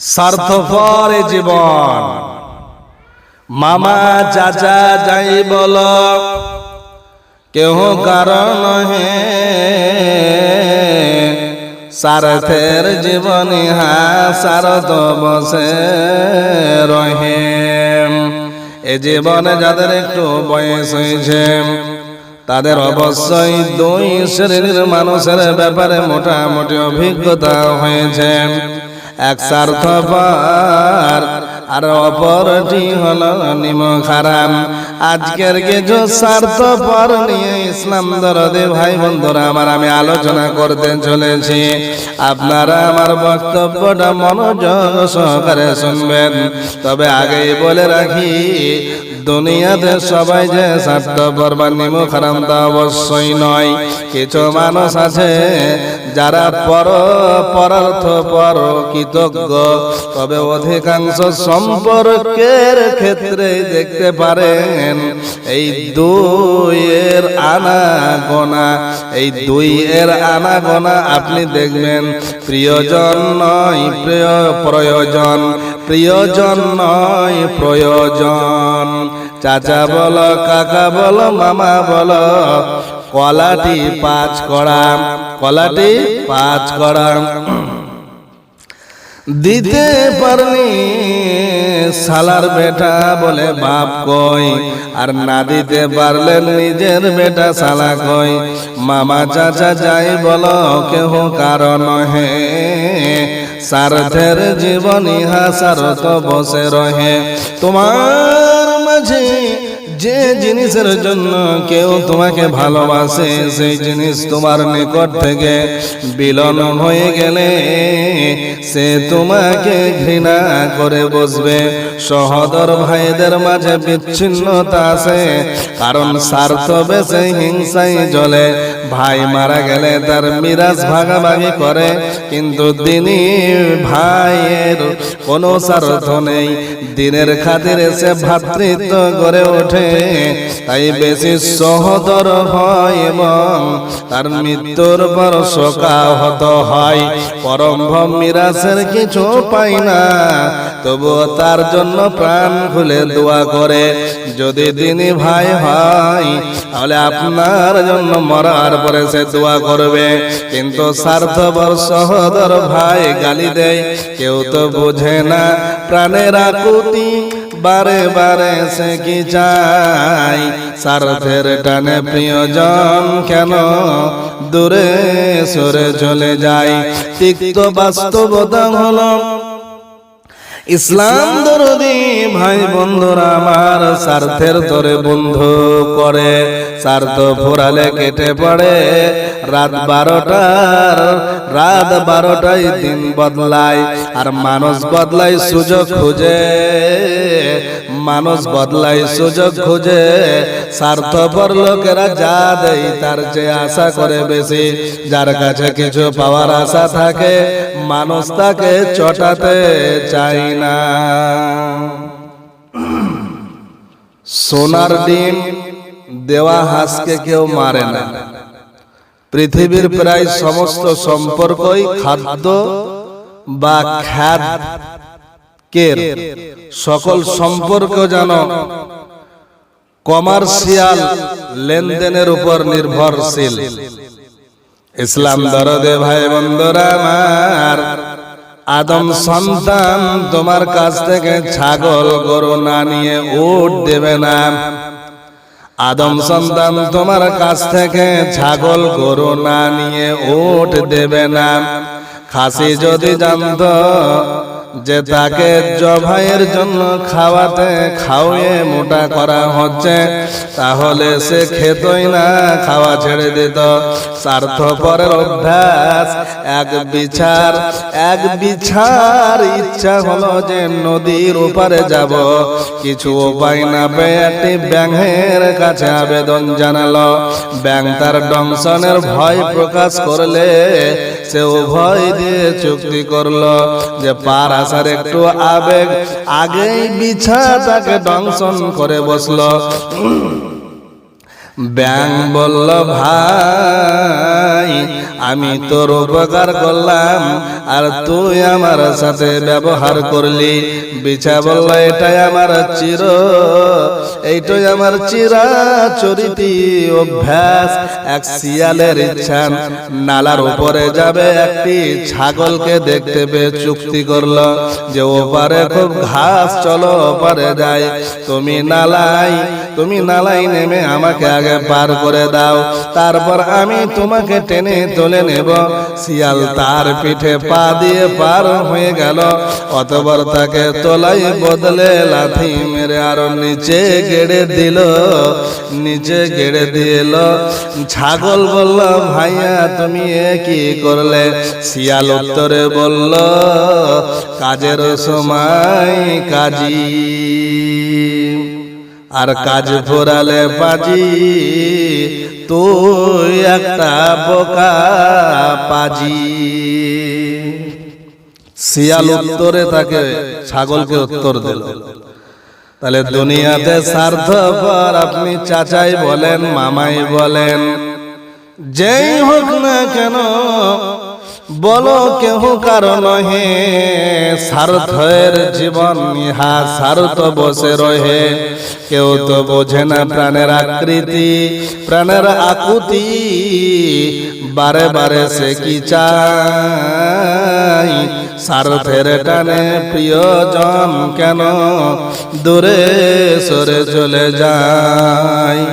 স্বার্থপর জীবন। মামা চাচা যাই বল, কেহ কারণ হে। স্বার্থের জীবন হা, স্বার্থ বসে রহে। এ জীবনে যাদের একটু বয়স হয়েছে, তাদের অবশ্যই দুই শ্রেণির মানুষের ব্যাপারে মোটামুটি অভিজ্ঞতা হয়েছে। এক স্বার্থপর আর অপরটি হল নিম খারাম। আজকের কিছু স্বার্থপর নিয়ে ইসলাম দরদে ভাই বন্ধুরা, আমার আমি আলোচনা করতে চলেছি। আপনারা আমার বক্তব্যটা মনোযোগ সহকারে শুনবেন। তবে আগেই বলে রাখি, দুনিয়াতে সবাই যে স্বার্থপর বা নিম খারাম তা অবশ্যই নয়। কিছু মানুষ আছে যারা পর পরার্থ পর কৃতজ্ঞ তবে অধিকাংশ সম্পর্কের ক্ষেত্রে দেখতে পারেন, এই দুইয়ের আনা গোনা এই দুই এর আনা গোনা আপনি দেখবেন, প্রিয়জন নয় প্রিয় প্রয়োজন, প্রিয়জন নয় প্রয়োজন। চাচা বলো, কাকা বলো, মামা বলো, কলাটি পাঁচ করা কলাটি পাঁচ করা দিতে পারনি সালার বেটা বলে বাপ কই, আর না দিতে পারলেন নিজের বেটা সালা কই। মামা চাচা যাই বলো, কেহ কারণ হে। স্বার্থের জীবন ইহা স্বার্থ বসে রহে। তোমার মাঝে যে জিনিসের জন্য কেউ তোমাকে ভালোবাসে, সেই জিনিস তোমার নিকট থেকে বিলন হয়ে গেলে সে তোমাকে ঘৃণা করে বসবে। সহদর ভাইদের মাঝে বিচ্ছিন্নতা আছে, কারণ স্বার্থ বেশে হিংসাই জ্বলে। ভাই মারা গেলে তার মিরাজ ভাগাভাগি করে, কিন্তু তিনি ভাইয়ের কোনো স্বার্থ নেই। দিনের খাতিরে সে ভ্রাতৃত্ব গড়ে ওঠে, তাই বেশি সহদর হয় এবং তার মৃত্যুর পর শোকাহত হয়। পরম মিরাসের কিছু পাই না, তবুও তার জন্য প্রাণ খুলে দোয়া করে। যদি তিনি ভাই হয়, তাহলে আপনার জন্য মরার পরে সে দোয়া করবে। কিন্তু স্বার্থপর সহদর ভাই গালি দেয়, কেউ তো বোঝে না প্রাণের আকুতি। বারে বারে সে কি চাই স্বার্থের টানে প্রিয়জন কেন? দূরে সরে চলে যায়। তিক্ত বাস্তবতা হলো ইসলাম দরদি ভাই বন্ধুরা আমার স্বার্থের তরে বন্ধু করে। স্বার্থ ফুরালে কেটে পড়ে। রাত বারোটার, রাত বারোটায় দিন বদলায়। আর মানুষ বদলায় সুযোগ খুঁজে। মানুষ বদলায় সুযোগ খুঁজে, স্বার্থপর লোকেরা যা দেয় তার যে আশা করে বেশি। যার কাছে কিছু পাওয়ার আশা থাকে, মানুষ তাকে চটাতে চায় না। সোনার ডিম দেওয়া হাঁসকে কেউ মারে না। পৃথিবীর প্রায় সমস্ত সম্পর্কই খাদ্য বা খ্যাত। কের সকল সম্পর্ক যেন কমার্শিয়াল লেনদেনের উপর নির্ভরশীল। ইসলাম দরদে ভাই বন্ধুরা আমার, আদম সন্তান তোমার কাছ থেকে ছাগল, গরু না নিয়ে উট দেবে না। আদম সন্তান তোমার কাছ থেকে ছাগল, গরু না নিয়ে উট দেবে না। খাসি যদি জানত যে তাকে জবাইয়ের জন্য খাওয়াতে খাওয়ে মোটা করা হচ্ছে, তাহলে সে খেতই না, খাওয়া ছেড়ে দিত। স্বার্থপরের অভ্যাস, এক বিচার, এক বিছার ইচ্ছা হলো যে নদীর ওপারে যাব। কিছু উপায় না পেয়ে একটি ব্যাঙের কাছে আবেদন জানালো। ব্যাং তার ডংশনের ভয় প্রকাশ করলে সে ভয় দিয়ে চুক্তি করল যে পার আসার একটু আবেগ আগেই বিছা তাকে দংশন করে বসল। ব্যাং বলল, ভাই, আমি তোর উপকার করলাম আর তুই আমার সাথে ব্যবহার করলি। বিছা বলল, এটাই আমার চির, এইটাই আমার চিরা চরিতি অভ্যাস। এক শিয়ালের ইচ্ছা নালার উপরে যাবে একটি ছাগলকে দেখতে পেয়ে চুক্তি করল যে ওপারে খুব ঘাস, চলো ওপারে যায় তুমি নালাই তুমি নালাই নেমে আমাকে আগে পার করে দাও। তারপর আমি তোমাকে টেনে তুলে নেব। শিয়াল তার পিঠে পা দিয়ে পার হয়ে গেল। অতবার তাকে তোলাই বদলে লাথি মেরে আরও নিচে গেড়ে দিল। নিচে গেড়ে দিল। ছাগল বলল, ভাইয়া, তুমি এ কি করলে? শিয়াল উত্তরে বলল, কাজের সময় কাজী। আর কাজ ফোরালে বাজি, তুই একটা বোকা পাজি। শিয়াল উত্তরে তাকে ছাগলকে উত্তর দিল। তাহলে দুনিয়াতে স্বার্থপর আপনি চাচাই বলেন, মামাই বলেন, যেই হোক না কেন বলো কেহ কারণ হে? স্বার্থের জীবন ইহা স্বার্থ বসে রহে। কেউ তো বোঝে না প্রাণের আকৃতি, প্রাণের আকুতি। বারে বারে সে কি চাই স্বার্থের টানে প্রিয়জন কেন? দূরে সরে চলে যায়।